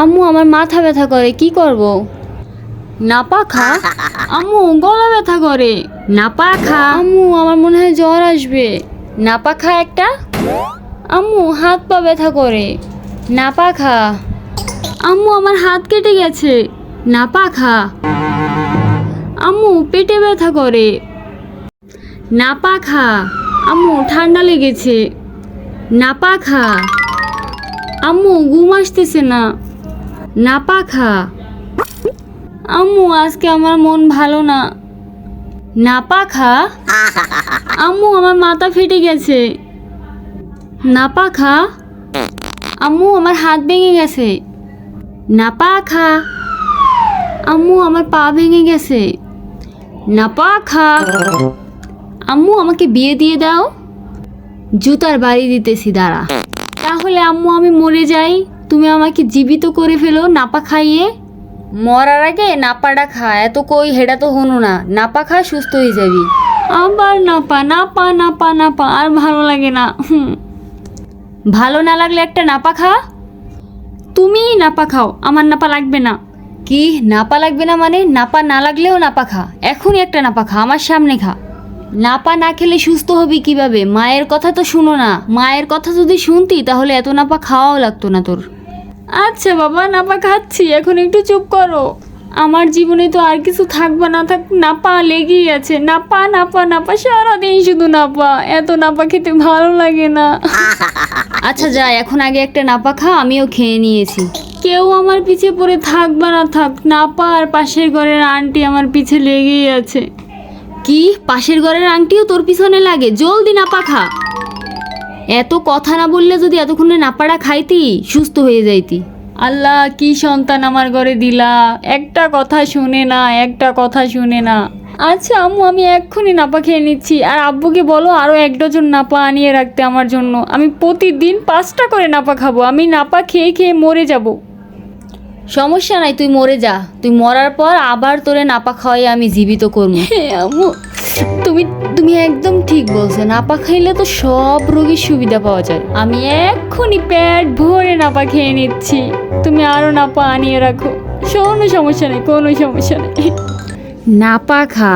আম্মু আমার মাথা ব্যথা করে কি করব? নাপা খা। আম্মু গলা ব্যথা করে। নাপা খা। আম্মু আমার মনে হয় জ্বর আসবে। নাপা খা একটা। আম্মু হাত পা ব্যথা করে। নাপা খা। আম্মু আমার হাত কেটে গেছে। নাপা খা। আম্মু পেটে ব্যথা করে। নাপা খা। আম্মু ঠান্ডা লেগেছে। নাপা খা। আম্মু ঘুম আসতেছে না। নাপা খা আম্মু আজকে আমার মন ভালো না। নাপা খা আম্মু আমার মাথা ফেটে গেছে। নাপা খা আম্মু আমার হাত ভেঙে গেছে। নাপা খা আম্মু আমার পা ভেঙে গেছে। নাপা খা আম্মু আমাকে বিয়ে দিয়ে দাও। জুতার বাড়ি দিতেছি দাঁড়া। তাহলে আম্মু আমি মরে যাই। তুমি আমাকে জীবিত করে ফেলো নাপা খাইয়ে। মরার আগে নাপাটা খা এত কই হেডা তো হনো না। নাপা খা সুস্থ হয়ে যাবি। আবার নাপা নাপা নাপা নাপা আর ভালো লাগে না। হুম। ভালো না লাগলে একটা নাপা খা। তুমিই নাপা খাও আমার নাপা লাগবে না। কি? নাপা লাগবে না মানে? নাপা না লাগলেও নাপা খা। এখনই একটা নাপা খা আমার সামনে খা। নাপা না খেলে সুস্থ হবি কীভাবে? মায়ের কথা তো শুনো না। মায়ের কথা যদি শুনতি তাহলে এত নাপা খাওয়াও লাগতো না তোর। আচ্ছা বাবা নাপা খাচ্ছি এখন একটু চুপ করো। আমার জীবনে তো আর কিছু থাকবে না থাক নাপা লেগেই আছে। নাপা নাপা নাপা সারাদিন শুধু নাপা এত নাপা খেতে ভালো লাগে না। আচ্ছা যা এখন আগে একটা নাপা খা আমিও খেয়ে নিয়েছি। কেউ আমার পিছে পড়ে থাকবে না থাক নাপা আর পাশের ঘরের আন্টি আমার পিছে লেগেই আছে। কি? পাশের ঘরের আন্টিও তোর পিছনে লাগে? জলদি নাপা খা। এত কথা না বললে যদি এতক্ষণে নাপাড়া খাইতি সুস্থ হয়ে যাইতি। আল্লাহ কি সন্তান আমার ঘরে দিলা? একটা কথা শুনে না একটা কথা শুনে না। আচ্ছা আম্মু আমি এক্ষুনি নাপা খেয়ে নিচ্ছি। আর আব্বুকে বলো আরও এক ডজন নাপা আনিয়ে রাখতে আমার জন্য। আমি প্রতিদিন পাঁচটা করে নাপা খাব। আমি নাপা খেয়ে খেয়ে মরে যাব। সমস্যা নাই তুই মরে যা। তুই মরার পর আবার তোরে নাপা খাওয়াই আমি জীবিত করব। আম্মু তুমি তুমি একদম ঠিক বলছো। নাপা খাইলে তো সব রোগীর সুবিধা পাওয়া যায়। আমি এক্ষুনি পেট ভরে নাপা খেয়ে নিচ্ছি। তুমি আরও নাপা আনিয়ে রাখো। কোনো সমস্যা নেই, কোনো সমস্যা নেই। নাপা খা।